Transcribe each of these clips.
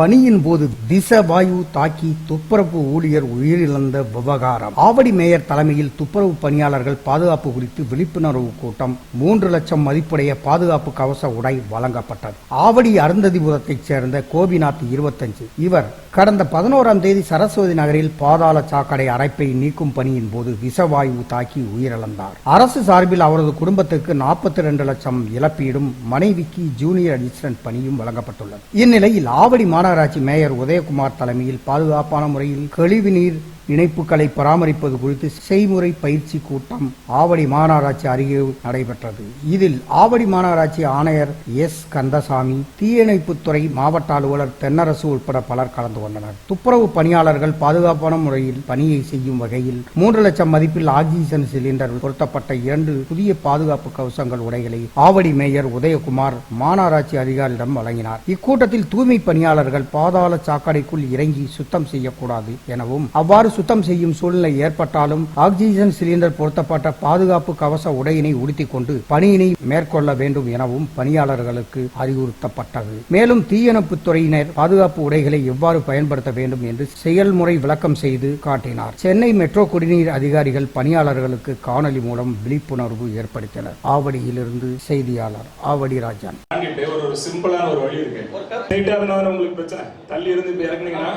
பணியின் போது திசவாயு தாக்கி துப்புரவு ஊழியர் உயிரிழந்த விவகாரம். ஆவடி மேயர் தலைமையில் துப்புரவு பணியாளர்கள் பாதுகாப்பு குறித்து விழிப்புணர்வு கூட்டம். மூன்று லட்சம் மதிப்புடைய பாதுகாப்பு கவச உடை வழங்கப்பட்டது. ஆவடி அருந்ததிபுரத்தைச் சேர்ந்த கோபிநாத் இருபத்தஞ்சு. இவர் கடந்த பதினோராம் தேதி சரஸ்வதி நகரில் பாதாள சாக்கடை அரைப்பை நீக்கும் பணியின் போது விஷவாயு தாக்கி உயிரிழந்தார். அரசு சார்பில் அவரது குடும்பத்திற்கு நாற்பத்தி ரெண்டு லட்சம் இழப்பீடும் மனைவிக்கு ஜூனியர் அசிஸ்டன்ட் பணியும் வழங்கப்பட்டுள்ளது. இந்நிலையில் ஆவடி மாநகர மாநகராட்சி மேயர் உதயகுமார் தலைமையில் பாதுகாப்பான முறையில் கழிவு நீர் இணைப்புகளை பராமரிப்பது குறித்து செய்முறை பயிற்சி கூட்டம் ஆவடி மாநகராட்சி அருகே நடைபெற்றது. இதில் ஆவடி மாநகராட்சி ஆணையர் எஸ். கந்தசாமி தீயணைப்புத்துறை மாவட்ட அலுவலர் தென்னரசு உட்பட பலர் கலந்து கொண்டனர். துப்புரவு பணியாளர்கள் பாதுகாப்பான முறையில் பணியை செய்யும் வகையில் மூன்று லட்சம் மதிப்பில் ஆக்சிஜன் சிலிண்டர் பொருத்தப்பட்ட இரண்டு புதிய பாதுகாப்பு கவசங்கள் உடைகளை ஆவடி மேயர் உதயகுமார் மாநகராட்சி அதிகாரியிடம் வழங்கினார். இக்கூட்டத்தில் தூய்மை பணியாளர்கள் பாதாள சாக்கடைக்குள் இறங்கி சுத்தம் செய்யக்கூடாது எனவும் அவ்வாறு சுத்தம் செய்யும் சூழ்நிலை ஏற்பட்டாலும் ஆக்சிஜன் சிலிண்டர் பொருத்தப்பட்ட பாதுகாப்பு கவச உடையினை உடுத்திக் கொண்டு பணியினை மேற்கொள்ள வேண்டும் எனவும் பணியாளர்களுக்கு அறிவுறுத்தப்பட்டது. மேலும் தீயணைப்புத் துறையினர் பாதுகாப்பு உடைகளை எவ்வாறு பயன்படுத்த வேண்டும் என்று செயல்முறை விளக்கம் செய்து காட்டினார். சென்னை மெட்ரோ குடிநீர் அதிகாரிகள் பணியாளர்களுக்கு காணொலி மூலம் விழிப்புணர்வு ஏற்படுத்தினர். ஆவடியிலிருந்து செய்தியாளர் ஆவடி ராஜன். ஒரு சிம்பிளான ஒரு வழி இருக்கு. உங்களுக்கு பிரச்சனை. தள்ளி இருந்து இறங்குனீங்கன்னா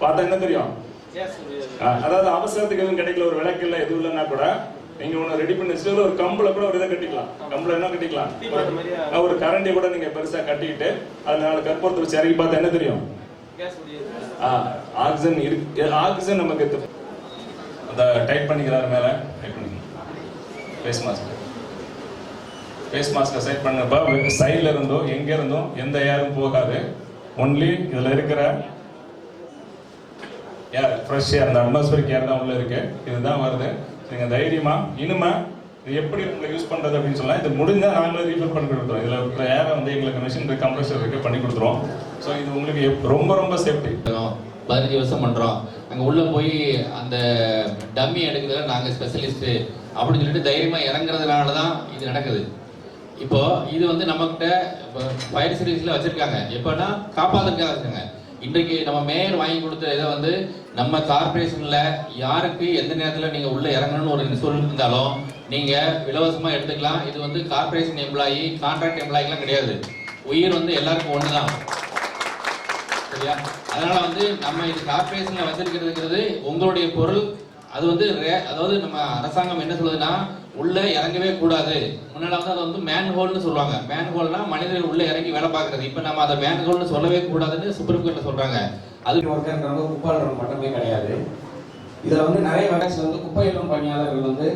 பார்த்தா என்ன தெரியும்? அதாவது அவசரத்துக்கு எதுவும் கிடைக்கல ஒரு விளக்கு இல்ல எதுவும் இல்லைன்னா கூட நீங்க ஒண்ணு ரெடி பண்ணி வச்சுட்டு ஒரு கம்புல கூட ஒரு இதை கட்டிக்கலாம். கம்புல என்ன கட்டிக்கலாம்? ஒரு- கரண்டி கூட நீங்க பெருசா கட்டிக்கிட்டு அதுல நாலு கற்பூரத்தை வச்சு இறங்கி பார்த்தா என்ன தெரியும்? ஆக்சிஜன் இருக்கு ஆக்சிஜன் நமக்கு அந்த டைட் பண்ணிக்கிறாரு மேல. டைட் பண்ணிக்கணும் ஃபேஸ் மாஸ்க் ஃபேஸ் மாஸ்க்கை செட் பண்ணப்ப சைடில் இருந்தோ எங்க இருந்தோ எந்த ஏரும் போகாது. ஒன்லி இதுல இருக்கிற ஏர் ஃப்ரெஷ் ஏர் அந்த அட்மாஸ்பியரிக் ஏர் தான் உள்ளே இருக்கு. இதுதான் வருது. நீங்கள் தைரியமாக இனிமே இது எப்படி உங்களை யூஸ் பண்ணுறது அப்படின்னு சொன்னால் இது முடிஞ்சால் நாங்களே ரீஃபில் பண்ணி கொடுத்துருவோம். இதில் இருக்கிற ஏரை வந்து எங்களுக்கு மிஷின் இருக்கு கம்ப்ரஷர் இருக்கு பண்ணி கொடுத்துருவோம். ஸோ இது உங்களுக்கு ரொம்ப ரொம்ப சேஃப்டி பதினஞ்சு வருஷம் பண்ணுறோம் அங்க உள்ளே போய் அந்த டம்மி எடுக்கிறதுல நாங்கள் ஸ்பெஷலிஸ்ட்டு அப்படின்னு சொல்லிட்டு தைரியமாக இறங்குறதுனால தான் இது நடக்குது. இப்போது இது வந்து நம்மக்கிட்ட இப்போ ஃபயர் சர்வீஸில் வச்சுருக்காங்க. எப்போன்னா காப்பாத்துறதுக்காக இருக்காங்க இன்றைக்கு நம்ம மேயர் வாங்கி கொடுத்த இதை வந்து நம்ம கார்பரேஷன்ல யாருக்கு எந்த நேரத்தில் நீங்க உள்ள இறங்கணும்னு ஒரு சொல்லியிருந்தாலும் நீங்க இலவசமா எடுத்துக்கலாம். இது வந்து கார்பரேஷன் எம்ப்ளாயி கான்ட்ராக்ட் எம்ப்ளாயிலாம் கிடையாது. உயிர் வந்து எல்லாருக்கும் ஒண்ணுதான். சரியா? அதனால வந்து நம்ம இது கார்பரேஷன்ல வச்சிருக்கிறதுங்கிறது உங்களுடைய பொருள். அது வந்து ரே- அதாவது நம்ம அரசாங்கம் என்ன சொல்லுதுன்னா உள்ள இறங்கவே கூடாது. முன்னால வந்து அதை வந்து மேன் ஹோல்னு சொல்லுவாங்க. மேன் ஹோல்னா மனிதர்கள் உள்ள இறங்கி வேலை பார்க்கறது. இப்ப நம்ம அதை மேன் ஹோல்னு சொல்லவே கூடாதுன்னு சுப்ரீம் கோர்ட்ல சொல்றாங்க. அது ஒருத்தர் குப்பாளர் மட்டுமே கிடையாது. இதுல வந்து நிறைய வேகன்சி வந்து குப்பையிலும் பணியாளர்கள் வந்து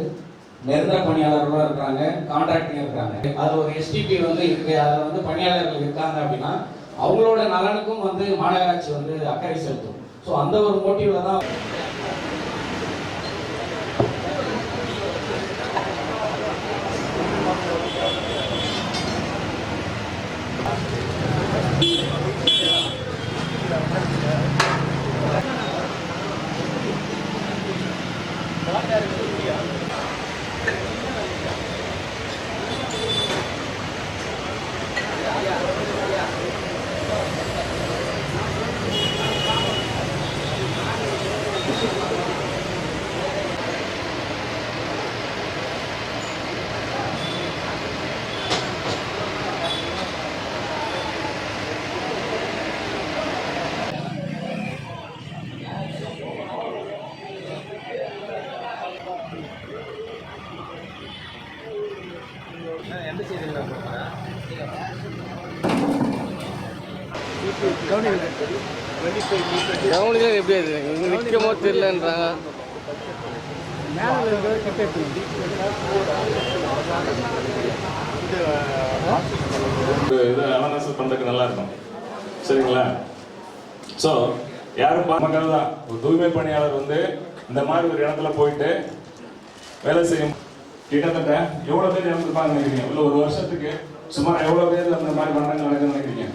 நிரந்தர பணியாளர்களும் இருக்காங்க கான்ட்ராக்டிங் இருக்காங்க. அது ஒரு எஸ்டிபி வந்து இருக்கு. அதுல வந்து பணியாளர்கள் இருக்காங்க அப்படின்னா அவங்களோட நலனுக்கும் வந்து மாநகராட்சி வந்து அக்கறை செலுத்தும். ஸோ அந்த ஒரு மோட்டிவ்ல தான் கவனிக்கலாம் எப்படி அது? இங்க நிற்கமோ தெரியலன்றாங்க. ஒரு இதை அவேர்னஸ் பண்றதுக்கு நல்லா இருக்கும். சரிங்களா? ஸோ யாரும் பா- தான். ஒரு தூய்மை பணியாளர் வந்து இந்த மாதிரி ஒரு இடத்துல போயிட்டு வேலை செய்யும் கிட்டத்தட்ட எவ்வளவு பேர் இறந்துருப்பாங்க நினைக்கிறீங்க? உள்ள ஒரு வருஷத்துக்கு சுமார் எவ்வளவு பேர் அந்த மாதிரி மரணங்கள் நடக்குதுன்னு நினைக்கிறீங்க?